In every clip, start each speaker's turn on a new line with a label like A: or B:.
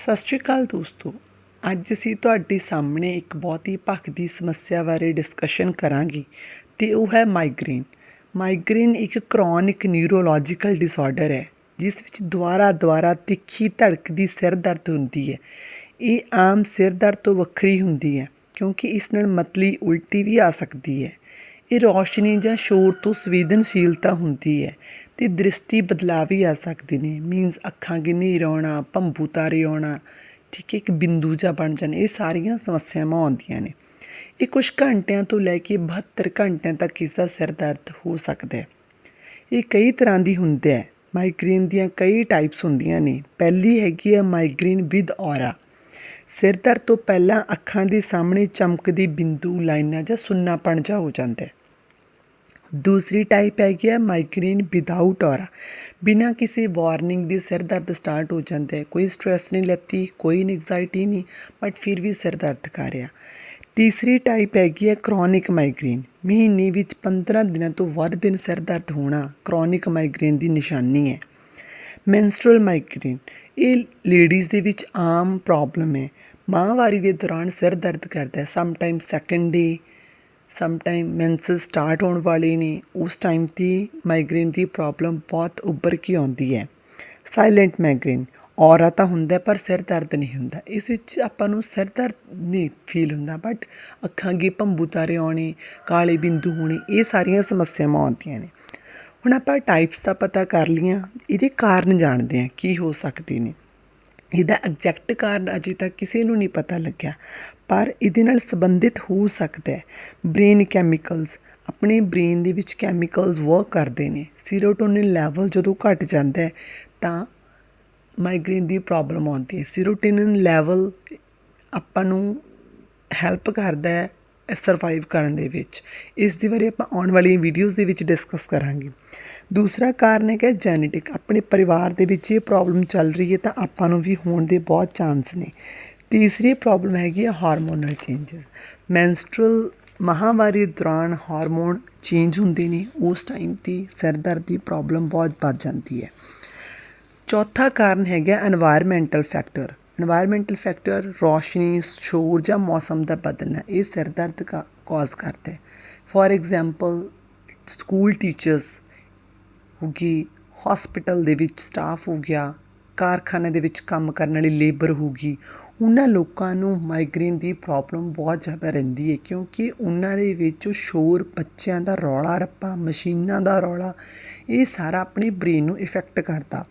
A: ਸਤਿ ਸ਼੍ਰੀ ਅਕਾਲ ਦੋਸਤੋ। ਅੱਜ ਅਸੀਂ ਤੁਹਾਡੇ ਸਾਹਮਣੇ ਇੱਕ ਬਹੁਤ ਹੀ ਭਖਦੀ ਸਮੱਸਿਆ ਬਾਰੇ ਡਿਸਕਸ਼ਨ ਕਰਾਂਗੇ ਤੇ ਉਹ ਹੈ ਮਾਈਗ੍ਰੇਨ ਮਾਈਗ੍ਰੇਨ ਇੱਕ ਕ੍ਰੋਨਿਕ ਨਿਊਰੋਲੋਜੀਕਲ ਡਿਸਆਰਡਰ ਹੈ, ਜਿਸ ਵਿੱਚ ਦੁਆਰਾ ਦੁਆਰਾ ਤਿੱਖੀ ਧੜਕਦੀ ਸਿਰ ਦਰਦ ਹੁੰਦੀ ਹੈ। ਇਹ ਆਮ ਸਿਰ ਦਰਦ ਤੋਂ ਵੱਖਰੀ ਹੁੰਦੀ ਹੈ, ਕਿਉਂਕਿ ਇਸ ਨਾਲ ਮਤਲੀ ਉਲਟੀ ਵੀ ਆ ਸਕਦੀ ਹੈ। ਇਹ ਰੌਸ਼ਨੀ ਜਾਂ ਸ਼ੋਰ ਤੋਂ ਸੰਵੇਦਨਸ਼ੀਲਤਾ ਹੁੰਦੀ ਹੈ ਤੇ ਦ੍ਰਿਸ਼ਟੀ ਬਦਲਾਅ ਵੀ ਆ ਸਕਦੇ ਨੇ। ਮੀਨਸ ਅੱਖਾਂ ਹਨੇਰ ਆਉਣਾ ਭੰਬੂ ਤਾਰੇ ਆਉਣਾ, ਠੀਕ ਹੈ, ਇੱਕ ਬਿੰਦੂ ਜਾਂ ਬਣ ਜਾਣ, ਇਹ ਸਾਰੀਆਂ ਸਮੱਸਿਆਵਾਂ ਆਉਂਦੀਆਂ ਨੇ। ਇਹ ਕੁਝ ਘੰਟਿਆਂ ਤੋਂ ਲੈ ਕੇ 72 ਘੰਟਿਆਂ ਤੱਕ ਇਸ ਦਾ ਸਿਰ ਦਰਦ ਹੋ ਸਕਦਾ ਹੈ। ਇਹ ਕਈ ਤਰ੍ਹਾਂ ਦੀ ਹੁੰਦਾ ਹੈ। ਮਾਈਗ੍ਰੇਨ ਦੀਆਂ ਕਈ ਟਾਈਪਸ ਹੁੰਦੀਆਂ ਨੇ। ਪਹਿਲੀ ਹੈਗੀ ਹੈ ਮਾਈਗ੍ਰੇਨ ਵਿਦ ਔਰਾ ਸਿਰ ਦਰਦ ਤੋਂ ਪਹਿਲਾਂ ਅੱਖਾਂ ਦੇ ਸਾਹਮਣੇ ਚਮਕਦੀ ਬਿੰਦੂ, ਲਾਈਨਾਂ ਜਾਂ ਸੁੰਨਾਪਣ ਜਿਹਾ ਹੋ ਜਾਂਦਾ ਹੈ। ਦੂਸਰੀ ਟਾਈਪ ਹੈਗੀ ਹੈ ਮਾਈਗ੍ਰੇਨ ਵਿਦਆਊਟ ਔਰਾ ਬਿਨਾਂ ਕਿਸੇ ਵਾਰਨਿੰਗ ਦੇ ਸਿਰ ਦਰਦ ਸਟਾਰਟ ਹੋ ਜਾਂਦਾ ਹੈ ਕੋਈ ਸਟ੍ਰੈਸ ਨਹੀਂ ਲੈਤੀ, ਕੋਈ ਐਂਗਜ਼ਾਇਟੀ ਨਹੀਂ ਬਟ ਫਿਰ ਵੀ ਸਿਰ ਦਰਦ ਕਰ ਰਿਹਾ। ਤੀਸਰੀ ਟਾਈਪ ਹੈਗੀ ਹੈ ਕ੍ਰੋਨਿਕ ਮਾਈਗ੍ਰੇਨ ਮਹੀਨੇ ਵਿੱਚ 15 ਦਿਨਾਂ ਤੋਂ ਵੱਧ ਦਿਨ ਸਿਰ ਦਰਦ ਹੋਣਾ ਕ੍ਰੋਨਿਕ ਮਾਈਗ੍ਰੇਨ ਦੀ ਨਿਸ਼ਾਨੀ ਹੈ। ਮੈਂਸਟਰੁਅਲ ਮਾਈਗ੍ਰੇਨ ਇਹ ਲੇਡੀਜ਼ ਦੇ ਵਿੱਚ ਆਮ ਪ੍ਰੋਬਲਮ ਹੈ। ਮਾਹਵਾਰੀ ਦੇ ਦੌਰਾਨ ਸਿਰ ਦਰਦ ਕਰਦਾ ਹੈ। Some time second day sometime menses start ਹੋਣ ਵਾਲੇ ਨੇ, ਉਸ ਟਾਈਮ ਤੇ ਮਾਈਗ੍ਰੇਨ ਦੀ ਪ੍ਰੋਬਲਮ ਬਹੁਤ ਉੱਭਰ ਕੇ ਆਉਂਦੀ ਹੈ। ਸਾਇਲੈਂਟ ਮਾਈਗ੍ਰੇਨ ਔਰਾ ਤਾਂ ਹੁੰਦਾ ਪਰ ਸਿਰ ਦਰਦ ਨਹੀਂ ਹੁੰਦਾ। ਇਸ ਵਿੱਚ ਆਪਾਂ ਨੂੰ ਸਿਰ ਦਰਦ ਨਹੀਂ ਫੀਲ ਹੁੰਦਾ ਬਟ ਅੱਖਾਂ ਅੱਗੇ ਭੰਬੂਤਾਰੇ ਆਉਣੇ, ਕਾਲੇ ਬਿੰਦੂ ਹੋਣੇ, ਇਹ ਸਾਰੀਆਂ ਸਮੱਸਿਆਵਾਂ ਆਉਂਦੀਆਂ ਨੇ। ਹੁਣ ਆਪਾਂ ਟਾਈਪਸ ਦਾ ਪਤਾ ਕਰ ਲਈਆਂ, ਇਹਦੇ ਕਾਰਨ ਜਾਣਦੇ ਹਾਂ, ਕੀ ਹੋ ਸਕਦੇ ਨੇ। ਇਹਦਾ ਐਗਜ਼ੈਕਟ ਕਾਰਨ ਅਜੇ ਤੱਕ ਕਿਸੇ ਨੂੰ ਨਹੀਂ ਪਤਾ ਲੱਗਿਆ। ਪਰ ਇਹਦੇ ਨਾਲ ਸੰਬੰਧਿਤ ਹੋ ਸਕਦਾ ਹੈ। ਬ੍ਰੇਨ ਕੈਮੀਕਲਸ ਆਪਣੇ ਬ੍ਰੇਨ ਦੇ ਵਿੱਚ ਕੈਮੀਕਲਸ ਵਰਕ ਕਰਦੇ ਨੇ। ਸੀਰੋਟੋਨਿਨ ਲੈਵਲ ਜਦੋਂ ਘਟ ਜਾਂਦਾ ਹੈ, ਤਾਂ ਮਾਈਗ੍ਰੇਨ ਦੀ ਪ੍ਰੋਬਲਮ ਆਉਂਦੀ ਹੈ। ਸੀਰੋਟੋਨਿਨ ਲੈਵਲ ਆਪਾਂ ਨੂੰ ਹੈਲਪ ਕਰਦਾ ਹੈ ਸਰਵਾਈਵ ਕਰਨ ਦੇ ਵਿੱਚ। ਇਸ ਦੇ ਬਾਰੇ ਆਪਾਂ ਆਉਣ ਵਾਲੀਆਂ ਵੀਡੀਓਜ਼ ਦੇ ਵਿੱਚ ਡਿਸਕਸ ਕਰਾਂਗੇ। ਦੂਸਰਾ ਕਾਰਨ ਹੈ ਕਿ ਜੈਨੇਟਿਕ ਆਪਣੇ ਪਰਿਵਾਰ ਦੇ ਵਿੱਚ ਇਹ ਪ੍ਰੋਬਲਮ ਚੱਲ ਰਹੀ ਹੈ ਤਾਂ ਆਪਾਂ ਨੂੰ ਵੀ ਹੋਣ ਦੇ ਬਹੁਤ ਚਾਂਸ ਨੇ। ਤੀਸਰੀ ਪ੍ਰੋਬਲਮ ਹੈਗੀ ਹੈ ਹਾਰਮੋਨਲ ਚੇਂਜ ਮੈਂਸਟਰਲ ਮਹਾਵਾਰੀ ਦੌਰਾਨ ਹਾਰਮੋਨ ਚੇਂਜ ਹੁੰਦੇ ਨੇ, ਉਸ ਟਾਈਮ ਤੇ ਸਿਰ ਦਰਦ ਦੀ ਪ੍ਰੋਬਲਮ ਬਹੁਤ ਵੱਧ ਜਾਂਦੀ ਹੈ। ਚੌਥਾ ਕਾਰਨ ਹੈਗਾ এনवायरमेंटਲ ਫੈਕਟਰ এনवायरमेंटल ਫੈਕਟਰ ਰੋਸ਼ਨੀ, ਸ਼ੋਰ ਜਾਂ ਮੌਸਮ ਦਾ ਬਦਲਣਾ, ਇਹ ਸਿਰ ਦਰਦ ਦਾ ਕਾਜ਼ ਕਰਦਾ ਫੋਰ ਐਗਜ਼ਾਮਪਲ ਸਕੂਲ ਟੀਚਰਸ ਹੋਗੀ ਹਸਪੀਟਲ ਦੇ ਵਿੱਚ ਸਟਾਫ ਹੋ ਗਿਆ ਕਾਰਖਾਨੇ ਦੇ ਵਿੱਚ ਕੰਮ ਕਰਨ ਵਾਲੀ ਲੇਬਰ ਹੋ ਗਈ ਉਹਨਾਂ ਲੋਕਾਂ ਨੂੰ ਮਾਈਗ੍ਰੇਨ ਦੀ ਪ੍ਰੋਬਲਮ ਬਹੁਤ ਜ਼ਿਆਦਾ ਰਹਿੰਦੀ ਹੈ, ਕਿਉਂਕਿ ਉਹਨਾਂ ਦੇ ਵਿੱਚ ਸ਼ੋਰ, ਬੱਚਿਆਂ ਦਾ ਰੌਲਾ, ਰੱਪਾ, ਮਸ਼ੀਨਾਂ ਦਾ ਰੌਲਾ, ਇਹ ਸਾਰਾ ਆਪਣੇ ਬ੍ਰੇਨ ਨੂੰ ਇਫੈਕਟ ਕਰਦਾ।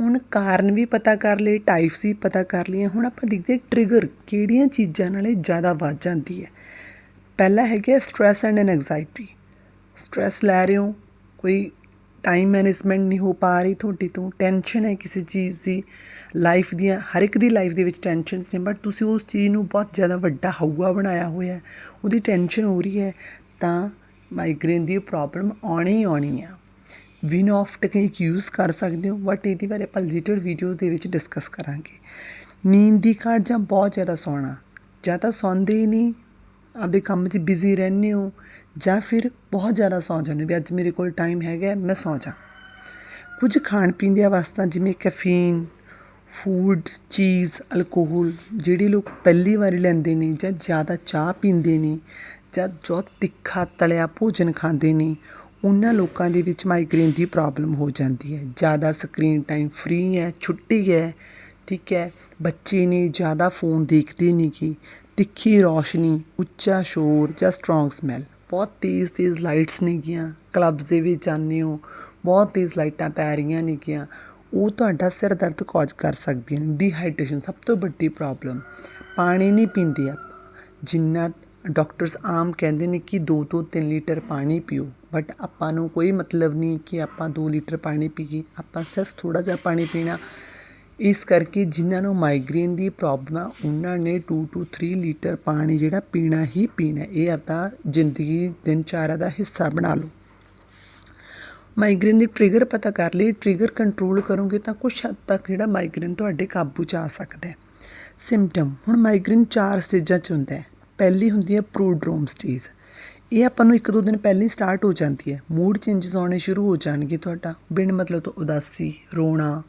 A: ਹੁਣ ਕਾਰਨ ਵੀ ਪਤਾ ਕਰ ਲਏ ਟਾਈਪਸ ਵੀ ਪਤਾ ਕਰ ਲਈਆਂ, ਹੁਣ ਆਪਾਂ ਦੇਖਦੇ ਟ੍ਰਿਗਰ ਕਿਹੜੀਆਂ ਚੀਜ਼ਾਂ ਨਾਲੇ ਜ਼ਿਆਦਾ ਵੱਧ ਜਾਂਦੀ ਹੈ। ਪਹਿਲਾ ਹੈਗਾ ਸਟ੍ਰੈਸ ਐਂਡ ਐਂਗਜ਼ਾਇਟੀ ਸਟ੍ਰੈਸ ਲੈ ਰਹੇ ਹੋ, ਕੋਈ ਟਾਈਮ ਮੈਨੇਜਮੈਂਟ ਨਹੀਂ ਹੋ ਪਾ ਰਹੀ, ਤੁਹਾਡੀ ਤੋਂ ਟੈਨਸ਼ਨ ਹੈ ਕਿਸੇ ਚੀਜ਼ ਦੀ ਲਾਈਫ ਦੀਆਂ, ਹਰ ਇੱਕ ਦੀ ਲਾਈਫ ਦੇ ਵਿੱਚ ਟੈਨਸ਼ਨਸ ਨੇ ਬਟ ਤੁਸੀਂ ਉਸ ਚੀਜ਼ ਨੂੰ ਬਹੁਤ ਜ਼ਿਆਦਾ ਵੱਡਾ ਹਊਆ ਬਣਾਇਆ ਹੋਇਆ ਉਹਦੀ ਟੈਨਸ਼ਨ ਹੋ ਰਹੀ ਹੈ, ਤਾਂ ਮਾਈਗ੍ਰੇਨ ਦੀ ਪ੍ਰੋਬਲਮ ਆਉਣੀ ਹੀ ਆਉਣੀ ਆ। ਵਿਨ ਆਫ ਟੈਕਨੀਕ ਯੂਜ਼ ਕਰ ਸਕਦੇ ਹੋ ਬਟ ਇਹਦੇ ਬਾਰੇ ਆਪਾਂ ਲੇਟਰ ਵੀਡੀਓਜ਼ ਦੇ ਵਿੱਚ ਡਿਸਕਸ ਕਰਾਂਗੇ। ਨੀਂਦ ਦੀ ਘਾਟ ਜਾਂ ਬਹੁਤ ਜ਼ਿਆਦਾ ਸੌਣਾ? ਜਾਂ ਤਾਂ ਸੌਂਦੇ ਹੀ ਨਹੀਂ ਆਪਦੇ ਕੰਮ 'ਚ ਬਿਜ਼ੀ ਰਹਿੰਦੇ ਹੋ ਜਾਂ ਫਿਰ ਬਹੁਤ ਜ਼ਿਆਦਾ ਸੌਂ ਜਾਂਦੇ ਹੋ ਵੀ ਅੱਜ ਮੇਰੇ ਕੋਲ ਟਾਈਮ ਹੈਗਾ, ਮੈਂ ਸੌਂ ਜਾ। ਕੁਝ ਖਾਣ ਪੀਣ ਦੀਆਂ ਵਸਤਾਂ ਜਿਵੇਂ ਕੈਫੀਨ ਫੂਡ ਚੀਜ਼ ਅਲਕੋਹਲ ਜਿਹੜੇ ਲੋਕ ਪਹਿਲੀ ਵਾਰੀ ਲੈਂਦੇ ਨੇ ਜਾਂ ਜ਼ਿਆਦਾ ਚਾਹ ਪੀਂਦੇ ਨੇ ਜਾਂ ਜੋ ਤਿੱਖਾ, ਤਲਿਆ ਭੋਜਨ ਖਾਂਦੇ ਨੇ, ਉਹਨਾਂ ਲੋਕਾਂ ਦੇ ਵਿੱਚ ਮਾਈਗ੍ਰੇਨ ਦੀ ਪ੍ਰੋਬਲਮ ਹੋ ਜਾਂਦੀ ਹੈ। ਜ਼ਿਆਦਾ ਸਕਰੀਨ ਟਾਈਮ ਫ੍ਰੀ ਹੈ, ਛੁੱਟੀ ਹੈ, ਠੀਕ ਹੈ, ਬੱਚੇ ਨੇ ਜ਼ਿਆਦਾ ਫੋਨ ਦੇਖਦੇ ਨਹੀਂ ਕਿ ਤਿੱਖੀ ਰੌਸ਼ਨੀ, ਉੱਚਾ ਸ਼ੋਰ ਜਾਂ ਸਟਰੋਂਗ ਸਮੈਲ ਬਹੁਤ ਤੇਜ਼ ਤੇਜ਼ ਲਾਈਟਸ ਨੇਗੀਆਂ ਕਲੱਬਸ ਦੇ ਵਿੱਚ ਜਾਂਦੇ ਹੋ, ਬਹੁਤ ਤੇਜ਼ ਲਾਈਟਾਂ ਪੈ ਰਹੀਆਂ ਨੇਗੀਆਂ ਉਹ ਤੁਹਾਡਾ ਸਿਰ ਦਰਦ ਕਾਜ਼ ਕਰ ਸਕਦੀਆਂ ਨੇ। ਡੀਹਾਈਡਰੇਸ਼ਨ ਸਭ ਤੋਂ ਵੱਡੀ ਪ੍ਰੋਬਲਮ ਪਾਣੀ ਨਹੀਂ ਪੀਂਦੇ ਆਪਾਂ। ਜਿੰਨਾ ਡਾਕਟਰਸ ਆਮ ਕਹਿੰਦੇ ਨੇ ਕਿ 2 ਤੋਂ 3 ਲੀਟਰ ਪਾਣੀ ਪੀਓ। ਬਟ ਆਪਾਂ ਨੂੰ ਕੋਈ ਮਤਲਬ ਨਹੀਂ ਕਿ ਆਪਾਂ 2 ਲੀਟਰ ਪਾਣੀ ਪੀਏ। ਆਪਾਂ ਸਿਰਫ ਥੋੜਾ ਜਿਹਾ ਪਾਣੀ ਪੀਣਾ। ਇਸ ਕਰਕੇ ਜਿਨ੍ਹਾਂ ਨੂੰ ਮਾਈਗ੍ਰੇਨ ਦੀ ਪ੍ਰੋਬਲਮ ਆ, ਉਹਨਾਂ ਨੇ 2 ਟੂ 3 ਲੀਟਰ ਪਾਣੀ ਜਿਹੜਾ ਪੀਣਾ ਹੀ ਪੀਣਾ ਇਹ ਆਪਦਾ ਜ਼ਿੰਦਗੀ ਦਿਨਚਾਰਾ ਦਾ ਹਿੱਸਾ ਬਣਾ ਲਓ। ਮਾਈਗ੍ਰੇਨ ਦੀ ਟ੍ਰਿਗਰ ਪਤਾ ਕਰ ਲਈ। ਟ੍ਰਿਗਰ ਕੰਟਰੋਲ ਕਰੋਗੇ ਤਾਂ ਕੁਝ ਹੱਦ ਤੱਕ ਜਿਹੜਾ ਮਾਈਗ੍ਰੇਨ ਤੁਹਾਡੇ ਕਾਬੂ 'ਚ ਆ ਸਕਦਾ ਹੈ। ਸਿੰਪਟਮ ਹੁਣ ਮਾਈਗ੍ਰੇਨ ਚਾਰ ਸਟੇਜਾਂ 'ਚ ਹੁੰਦਾ ਹੈ। ਪਹਿਲੀ ਹੁੰਦੀ ਹੈ ਪ੍ਰੋਡਰੋਮ ਸਟੇਜ ਇਹ ਆਪਾਂ ਨੂੰ ਇੱਕ ਦੋ ਦਿਨ ਪਹਿਲਾਂ ਹੀ ਸਟਾਰਟ ਹੋ ਜਾਂਦੀ ਹੈ। ਮੂਡ ਚੇਂਜਸ ਆਉਣੇ ਸ਼ੁਰੂ ਹੋ ਜਾਣਗੇ ਤੁਹਾਡਾ। ਬਿਨ ਮਤਲਬ ਤੋਂ ਉਦਾਸੀ, ਰੋਣਾ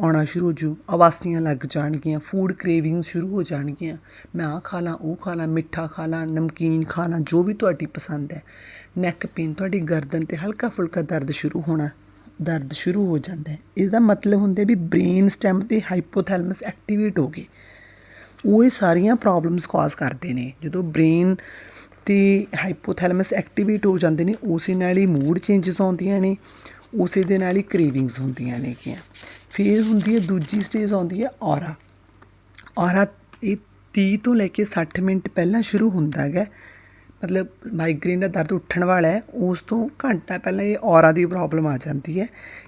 A: ਆਉਣਾ ਸ਼ੁਰੂ ਹੋ ਜੂ, ਆਵਾਸੀਆਂ ਲੱਗ ਜਾਣਗੀਆਂ ਫੂਡ ਕ੍ਰੇਵਿੰਗ ਸ਼ੁਰੂ ਹੋ ਜਾਣਗੀਆਂ। ਮੈਂ ਆਹ ਖਾ ਲਾਂ, ਉਹ ਖਾ ਲਾਂ, ਮਿੱਠਾ ਖਾ ਲਾਂ, ਨਮਕੀਨ ਖਾ ਲਾਂ, ਜੋ ਵੀ ਤੁਹਾਡੀ ਪਸੰਦ ਹੈ। ਨੈਕ ਪੇਨ ਤੁਹਾਡੀ ਗਰਦਨ ਤੇ ਹਲਕਾ ਫੁਲਕਾ ਦਰਦ ਸ਼ੁਰੂ ਹੋਣਾ, ਦਰਦ ਸ਼ੁਰੂ ਹੋ ਜਾਂਦਾ ਹੈ। ਇਹਦਾ ਮਤਲਬ ਹੁੰਦਾ ਵੀ ਬ੍ਰੇਨ ਸਟੈਮ ਤੇ ਹਾਈਪੋਥੈਲਮਸ ਐਕਟੀਵੇਟ ਹੋ ਗਏ। ਉਹ ਇਹ ਸਾਰੀਆਂ ਪ੍ਰੋਬਲਮਸ ਕਾਜ਼ ਕਰਦੇ ਨੇ। ਜਦੋਂ ਬ੍ਰੇਨ ਤੇ ਹਾਈਪੋਥੈਲਮਸ ਐਕਟੀਵੇਟ ਹੋ ਜਾਂਦੇ ਨੇ, ਉਸੇ ਨਾਲ ਹੀ ਮੂਡ ਚੇਂਜਸ ਆਉਂਦੀਆਂ ਨੇ, ਉਸੇ ਦੇ ਨਾਲ ਹੀ ਕ੍ਰੇਵਿੰਗਸ ਹੁੰਦੀਆਂ ਨੇ ਕਿ ਫਿਰ ਹੁੰਦੀ ਹੈ, ਦੂਜੀ ਸਟੇਜ ਆਉਂਦੀ ਹੈ ਔਰਾ। ਔਰਾ ਇਹ 30 ਤੋਂ ਲੈ ਕੇ 60 ਮਿੰਟ ਪਹਿਲਾਂ ਸ਼ੁਰੂ ਹੁੰਦਾ ਹੈਗਾ। ਮਤਲਬ ਮਾਈਗ੍ਰੇਨ ਦਾ ਦਰਦ ਉੱਠਣ ਵਾਲਾ ਹੈ, ਉਸ ਤੋਂ ਘੰਟਾ ਪਹਿਲਾਂ ਇਹ ਔਰਾ ਦੀ ਪ੍ਰੋਬਲਮ ਆ ਜਾਂਦੀ ਹੈ।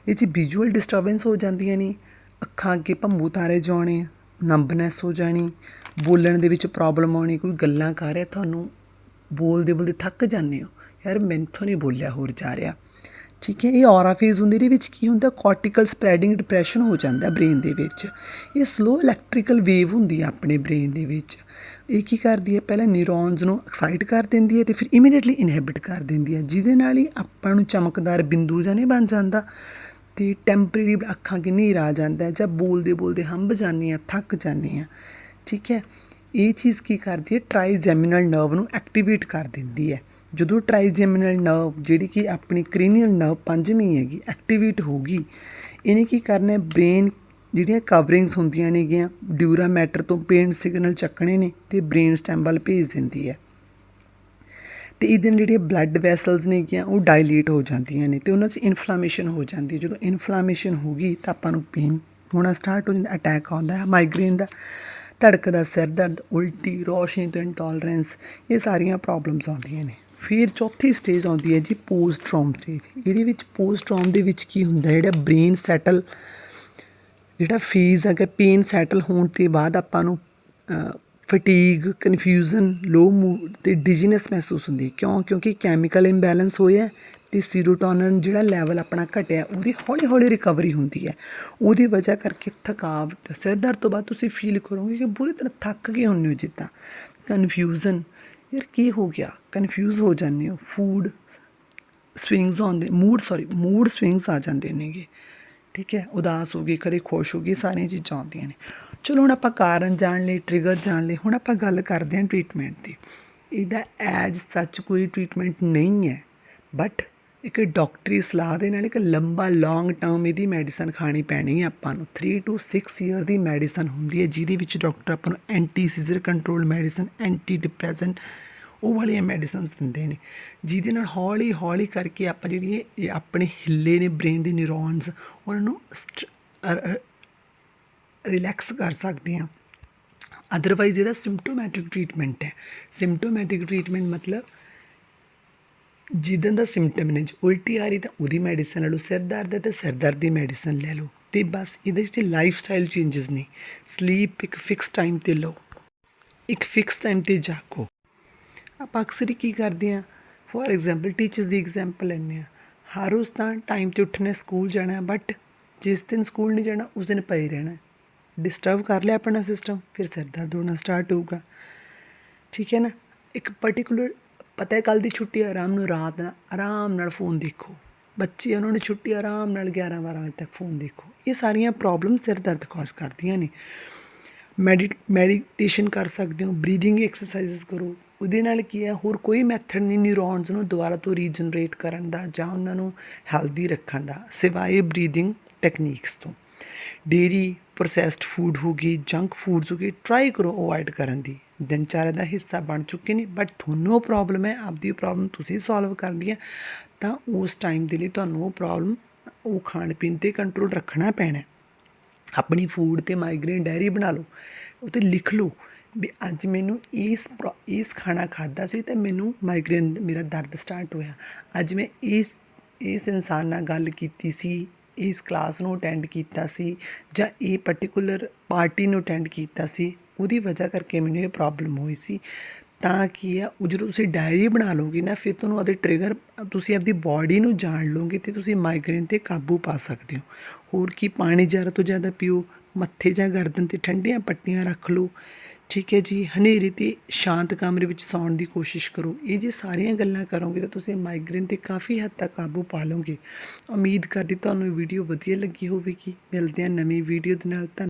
A: ਇਹ 'ਚ ਵਿਜ਼ੂਅਲ ਡਿਸਟਰਬੈਂਸ ਹੋ ਜਾਂਦੀਆਂ ਨੇ, ਅੱਖਾਂ ਅੱਗੇ ਭੰਬੂ ਤਾਰੇ ਜਾਣੇ ਨੰਬਨੈਸ ਹੋ ਜਾਣੀ, ਬੋਲਣ ਦੇ ਵਿੱਚ ਪ੍ਰੋਬਲਮ ਆਉਣੀ, ਕੋਈ ਗੱਲਾਂ ਕਰ ਰਿਹਾ, ਤੁਹਾਨੂੰ ਬੋਲਦੇ ਬੋਲਦੇ ਥੱਕ ਜਾਂਦੇ ਹੋ। ਯਾਰ ਮੈਂਥੋਂ ਨਹੀਂ ਬੋਲਿਆ ਹੋਰ ਜਾ ਰਿਹਾ। ਠੀਕ ਹੈ, ਇਹ ਔਰਾ ਫੇਜ਼ ਹੁੰਦੀ, ਇਹਦੇ ਵਿੱਚ ਕੀ ਹੁੰਦਾ ਕੋਰਟੀਕਲ ਸਪਰੈਡਿੰਗ ਡਿਪਰੈਸ਼ਨ ਹੋ ਜਾਂਦਾ ਬ੍ਰੇਨ ਦੇ ਵਿੱਚ। ਇਹ ਸਲੋ ਇਲੈਕਟ੍ਰੀਕਲ ਵੇਵ ਹੁੰਦੀ ਹੈ ਆਪਣੇ ਬ੍ਰੇਨ ਦੇ ਵਿੱਚ। ਇਹ ਕੀ ਕਰਦੀ ਹੈ, ਪਹਿਲਾਂ ਨਿਊਰੋਨਸ ਨੂੰ ਐਕਸਾਈਟ ਕਰ ਦਿੰਦੀ ਹੈ ਤੇ ਫਿਰ ਇਮੀਡੀਏਟਲੀ ਇਨਹਿਬਿਟ ਕਰ ਦਿੰਦੀ ਹੈ, ਜਿਹਦੇ ਨਾਲ ਹੀ ਆਪਾਂ ਨੂੰ ਚਮਕਦਾਰ ਬਿੰਦੂ ਜਾਂ ਨਹੀਂ ਬਣ ਜਾਂਦਾ ਤੇ ਟੈਂਪਰੇਰੀ ਅੱਖਾਂ 'ਚ ਹਨੇਰ ਆ ਜਾਂਦਾ ਜਾਂ ਬੋਲਦੇ ਬੋਲਦੇ ਹੰਬ ਜਾਂਦੇ ਆ, ਥੱਕ ਜਾਂਦੇ ਆ। ਠੀਕ ਹੈ ਇਹ ਚੀਜ਼ ਕੀ ਕਰਦੀ ਹੈ? ਟ੍ਰਾਈਜੈਮਿਨਲ ਨਰਵ ਨੂੰ ਐਕਟੀਵੇਟ ਕਰ ਦਿੰਦੀ ਹੈ। ਜਦੋਂ ਟ੍ਰਾਈਜੈਮਿਨਲ ਨਰਵ ਜਿਹੜੀ ਕਿ ਆਪਣੀ ਕ੍ਰੀਨੀਅਲ ਨਰਵ ਪੰਜਵੀਂ ਹੈਗੀ ਐਕਟੀਵੇਟ ਹੋਗੀ ਇਹਨੇ ਕੀ ਕਰਨਾ ਹੈ? ਬ੍ਰੇਨ ਜਿਹੜੀਆਂ ਕਵਰਿੰਗਸ ਹੁੰਦੀਆਂ ਨੇਗੀਆਂ ਡਿਊਰਾ ਮੈਟਰ ਤੋਂ ਪੇਨ ਸਿਗਨਲ ਚੱਕਣੇ ਨੇ ਤੇ ਬ੍ਰੇਨ ਸਟੈਮ ਵੱਲ ਭੇਜ ਦਿੰਦੀ ਹੈ। ਤੇ ਇਹਦੇ ਨਾਲ ਜਿਹੜੀਆਂ ਬਲੱਡ ਵੈਸਲਸ ਨੇਗੀਆਂ, ਉਹ ਡਾਇਲੇਟ ਹੋ ਜਾਂਦੀਆਂ ਨੇ ਤੇ ਉਹਨਾਂ 'ਚ ਇਨਫਲੇਮੇਸ਼ਨ ਹੋ ਜਾਂਦੀ ਹੈ। ਜਦੋਂ ਇਨਫਲੇਮੇਸ਼ਨ ਹੋ ਗਈ ਤਾਂ ਆਪਾਂ ਨੂੰ ਪੇਨ ਹੋਣਾ ਸਟਾਰਟ ਹੋ ਜਾਂਦਾ ਅਟੈਕ ਆਉਂਦਾ ਹੈ ਮਾਈਗ੍ਰੇਨ ਦਾ। ਧੜਕਦਾ ਸਿਰ ਦਰਦ, ਉਲਟੀ, ਰੋਸ਼ਨੀ ਤੋਂ ਇੰਟੋਲਰੈਂਸ ਇਹ ਸਾਰੀਆਂ ਪ੍ਰੋਬਲਮਸ ਆਉਂਦੀਆਂ ਨੇ। ਫਿਰ ਚੌਥੀ ਸਟੇਜ ਆਉਂਦੀ ਹੈ ਜੀ ਪੋਸਟ ਟਰੌਮ ਸਟੇਜ ਇਹਦੇ ਵਿੱਚ ਪੋਸਟ ਟਰੌਮ ਦੇ ਵਿੱਚ ਕੀ ਹੁੰਦਾ ਜਿਹੜਾ ਬ੍ਰੇਨ ਸੈਟਲ ਜਿਹੜਾ ਫੇਜ਼ ਹੈਗਾ ਪੇਨ ਸੈਟਲ ਹੋਣ ਤੇ ਬਾਅਦ ਆਪਾਂ ਨੂੰ ਫਟੀਗ ਕਨਫਿਊਜ਼ਨ ਲੋ ਮੂਡ ਤੇ ਡਿਜੀਨੈਸ ਮਹਿਸੂਸ ਹੁੰਦੀ ਹੈ। ਕਿਉਂ? ਕਿਉਂਕਿ ਕੈਮੀਕਲ ਇੰਬੈਲੈਂਸ ਹੋਇਆ ਤੇ ਸੀਰੋਟੋਨਿਨ ਜਿਹੜਾ ਲੈਵਲ ਆਪਣਾ ਘਟਿਆ, ਉਹਦੀ ਹੌਲੀ ਹੌਲੀ ਰਿਕਵਰੀ ਹੁੰਦੀ ਹੈ। ਉਹਦੀ ਵਜ੍ਹਾ ਕਰਕੇ ਥਕਾਵਟ, ਸਿਰ ਦਰਦ ਤੋਂ ਬਾਅਦ ਤੁਸੀਂ ਫੀਲ ਕਰੋਗੇ ਕਿ ਬੁਰੀ ਤਰ੍ਹਾਂ ਥੱਕ ਗਏ ਹੁੰਦੇ ਹੋ ਜਿੱਦਾਂ। ਕਨਫਿਊਜ਼ਨ ਯਾਰ ਕੀ ਹੋ ਗਿਆ? ਕਨਫਿਊਜ਼ ਹੋ ਜਾਂਦੇ ਹੋ। ਫੂਡ ਸਵਿੰਗਸ ਆਉਂਦੇ ਮੂਡ ਸੌਰੀ ਮੂਡ ਸਵਿੰਗਸ ਆ ਜਾਂਦੇ ਨੇਗੇ। ਠੀਕ ਹੈ? ਉਦਾਸ ਹੋ ਗਈ ਕਦੇ ਖੁਸ਼ ਹੋ ਗਈ ਸਾਰੀਆਂ ਚੀਜ਼ਾਂ ਆਉਂਦੀਆਂ ਨੇ। ਚਲੋ ਹੁਣ ਆਪਾਂ ਕਾਰਨ ਜਾਣ ਲਈ ਟ੍ਰਿਗਰ ਜਾਣ ਲਈ ਹੁਣ ਆਪਾਂ ਗੱਲ ਕਰਦੇ ਹਾਂ ਟ੍ਰੀਟਮੈਂਟ ਦੀ। ਇਹਦਾ ਐਜ ਸੱਚ ਕੋਈ ਟ੍ਰੀਟਮੈਂਟ ਨਹੀਂ ਹੈ ਬਟ ਇੱਕ ਡਾਕਟਰੀ ਸਲਾਹ ਦੇ ਨਾਲ ਇੱਕ ਲੰਬਾ ਲੌਂਗ ਟਰਮ ਇਹਦੀ ਮੈਡੀਸਨ ਖਾਣੀ ਪੈਣੀ ਹੈ ਆਪਾਂ ਨੂੰ। 3 ਟੂ 6 ਇਅਰ ਦੀ ਮੈਡੀਸਨ ਹੁੰਦੀ ਹੈ, ਜਿਹਦੇ ਵਿੱਚ ਡਾਕਟਰ ਆਪਾਂ ਨੂੰ anti seizure control medicine antidepressant ਉਹ ਵਾਲੀਆਂ ਮੈਡੀਸਨਸ ਦਿੰਦੇ ਨੇ। ਜਿਹਦੇ ਨਾਲ ਹੌਲੀ ਹੌਲੀ ਕਰਕੇ ਆਪਾਂ ਜਿਹੜੀ ਆਪਣੇ ਹਿੱਲੇ ਨੇ ਬ੍ਰੇਨ ਦੇ ਨਿਊਰੋਨਸ ਉਹਨਾਂ ਨੂੰ ਰਿਲੈਕਸ ਕਰ ਸਕਦੇ ਹਾਂ ਅਦਰਵਾਈਜ਼ ਇਹਦਾ ਸਿੰਪਟੋਮੈਟਿਕ ਟ੍ਰੀਟਮੈਂਟ ਹੈ। ਸਿੰਪਟੋਮੈਟਿਕ ਟ੍ਰੀਟਮੈਂਟ ਮਤਲਬ ਜਿੱਦਾਂ ਦਾ ਸਿੰਪਟਮ ਨੇ, ਜੇ ਉਲਟੀ ਆ ਰਹੀ ਤਾਂ ਉਹਦੀ ਮੈਡੀਸਨ ਲੈ ਲਓ, ਸਿਰ ਦਰਦ ਹੈ ਤਾਂ ਸਿਰ ਦਰਦ ਦੀ ਮੈਡੀਸਨ ਲੈ ਲਓ ਤੇ ਬਸ ਇਹਦੇ 'ਚ ਲਾਈਫ ਸਟਾਈਲ ਚੇਂਜਸ ਨੇ। ਸਲੀਪ ਇੱਕ ਫਿਕਸ ਟਾਈਮ ਤੇ ਲਓ, ਇੱਕ ਫਿਕਸ ਟਾਈਮ ਤੇ ਜਾਗੋ। ਆਪਾਂ ਅਕਸਰ ਹੀ ਕੀ ਕਰਦੇ ਆ ਫੋਰ ਐਗਜ਼ਾਮਪਲ ਟੀਚਰਸ ਦੀ ਐਗਜ਼ਾਮਪਲ ਲੈਂਦੇ ਆ ਹਰ ਉਸ ਤਾਂ ਟਾਈਮ ਤੇ ਉੱਠਣਾ ਸਕੂਲ ਜਾਣਾ ਬਟ ਜਿਸ ਦਿਨ ਸਕੂਲ ਨਹੀਂ ਜਾਣਾ, ਉਸ ਦਿਨ ਪਏ ਰਹਿਣਾ। ਡਿਸਟਰਬ ਕਰ ਲਿਆ ਆਪਣਾ ਸਿਸਟਮ ਫਿਰ ਸਿਰ ਦਰਦ ਹੋਣਾ ਸਟਾਰਟ ਹੋਊਗਾ। ਠੀਕ ਹੈ ਨਾ? ਇੱਕ ਪਾਰਟਿਕੂਲਰ ਪਤਾ ਹੈ ਕੱਲ ਦੀ ਛੁੱਟੀ ਆਰਾਮ ਨੂੰ ਰਾਤ ਆਰਾਮ ਨਾਲ ਫੋਨ ਦੇਖੋ। ਬੱਚੇ, ਉਹਨਾਂ ਨੇ ਛੁੱਟੀ, ਆਰਾਮ ਨਾਲ 11 12 ਵਜੇ ਤੱਕ ਫੋਨ ਦੇਖੋ। ਇਹ ਸਾਰੀਆਂ ਪ੍ਰੋਬਲਮ ਸਿਰ ਦਰਦ ਕਾਜ਼ ਕਰਦੀਆਂ ਨੇ। ਮੈਡੀ ਮੈਡੀਟੇਸ਼ਨ ਕਰ ਸਕਦੇ ਹੋ ਬਰੀਥਿੰਗ ਐਕਸਰਸਾਈਜ਼ ਕਰੋ। ਉਹਦੇ ਨਾਲ ਕੀ ਹੈ, ਹੋਰ ਕੋਈ ਮੈਥਡ ਨਹੀਂ ਨਿਊਰੋਨਸ ਨੂੰ ਦੁਬਾਰਾ ਤੋਂ ਰੀਜਨਰੇਟ ਕਰਨ ਦਾ ਜਾਂ ਉਹਨਾਂ ਨੂੰ ਹੈਲਦੀ ਰੱਖਣ ਦਾ, ਸਿਵਾਏ ਬਰੀਥਿੰਗ ਟੈਕਨੀਕਸ ਤੋਂ। ਡੇਰੀ ਪ੍ਰੋਸੈਸਡ ਫੂਡ ਹੋ ਗਈ ਜੰਕ ਫੂਡਸ ਹੋ ਗਏ ਟਰਾਈ ਕਰੋ ਅਵੋਇਡ ਕਰਨ ਦੀ। ਦਿਨਚਾਰਿਆ ਦਾ ਹਿੱਸਾ ਬਣ ਚੁੱਕੇ ਨੇ ਬਟ ਤੁਹਾਨੂੰ ਉਹ ਪ੍ਰੋਬਲਮ ਹੈ, ਆਪਦੀ ਪ੍ਰੋਬਲਮ ਤੁਸੀਂ ਸੋਲਵ ਕਰਨੀ ਹੈ, ਤਾਂ ਉਸ ਟਾਈਮ ਦੇ ਲਈ ਤੁਹਾਨੂੰ ਉਹ ਪ੍ਰੋਬਲਮ ਉਹ ਖਾਣ ਪੀਣ ਤੇ ਕੰਟਰੋਲ ਰੱਖਣਾ ਪੈਣਾ ਆਪਣੀ ਫੂਡ ਤੇ ਮਾਈਗ੍ਰੇਨ ਡਾਇਰੀ ਬਣਾ ਲਓ ਉਹ 'ਤੇ ਲਿਖ ਲਓ ਵੀ ਅੱਜ ਮੈਨੂੰ ਇਸ ਪ੍ਰੋ- ਇਸ ਖਾਣਾ ਖਾਦਾ ਸੀ ਤੇ ਮੈਨੂੰ ਮਾਈਗ੍ਰੇਨ ਮੇਰਾ ਦਰਦ ਸਟਾਰਟ ਹੋਇਆ। ਅੱਜ ਮੈਂ ਇਸ ਇਸ ਇਨਸਾਨ ਨਾਲ ਗੱਲ ਕੀਤੀ ਸੀ, ਇਸ ਕਲਾਸ ਨੂੰ ਅਟੈਂਡ ਕੀਤਾ ਸੀ ਜਾਂ ਇਹ ਪਾਰਟਿਕੂਲਰ ਪਾਰਟੀ ਨੂੰ ਅਟੈਂਡ ਕੀਤਾ ਸੀ ਉਹਦੀ ਵਜ੍ਹਾ ਕਰਕੇ ਮੈਨੂੰ ਇਹ ਪ੍ਰੋਬਲਮ ਹੋਈ ਸੀ। ਤਾਂ ਕੀ ਹੈ, ਉਹ ਜਦੋਂ ਤੁਸੀਂ ਡਾਇਰੀ ਬਣਾ ਲਓਗੇ ਨਾ, ਫਿਰ ਤੁਹਾਨੂੰ ਉਹਦੇ ਟ੍ਰਿਗਰ ਤੁਸੀਂ ਆਪਦੀ ਬਾਡੀ ਨੂੰ ਜਾਣ ਲਓਗੇ ਤੇ ਤੁਸੀਂ ਮਾਈਗ੍ਰੇਨ ਤੇ ਕਾਬੂ ਪਾ ਸਕਦੇ ਹੋ। ਹੋਰ ਕੀ, ਪਾਣੀ ਜ਼ਿਆਦਾ ਤੋਂ ਜ਼ਿਆਦਾ ਪੀਓ, ਮੱਥੇ ਜਾਂ ਗਰਦਨ ਤੇ ਠੰਡੀਆਂ ਪੱਟੀਆਂ ਰੱਖ ਲਓ। ਠੀਕ ਹੈ ਜੀ, ਹਨੇਰੀ ਤੇ ਸ਼ਾਂਤ ਕਮਰੇ ਵਿੱਚ ਸੌਣ ਦੀ ਕੋਸ਼ਿਸ਼ ਕਰੋ। ਇਹ ਜੇ ਸਾਰੀਆਂ ਗੱਲਾਂ ਕਰੋਗੇ ਤਾਂ ਤੁਸੀਂ ਮਾਈਗ੍ਰੇਨ ਤੇ ਕਾਫੀ ਹੱਦ ਤੱਕ ਕਾਬੂ ਪਾ ਲਓਗੇ। ਉਮੀਦ ਕਰਦੀ ਤੁਹਾਨੂੰ ਵੀਡੀਓ ਵਧੀਆ ਲੱਗੀ ਹੋਵੇਗੀ। ਮਿਲਦੇ ਹਾਂ ਨਵੀਂ ਵੀਡੀਓ ਦੇ ਨਾਲ। ਧੰਨ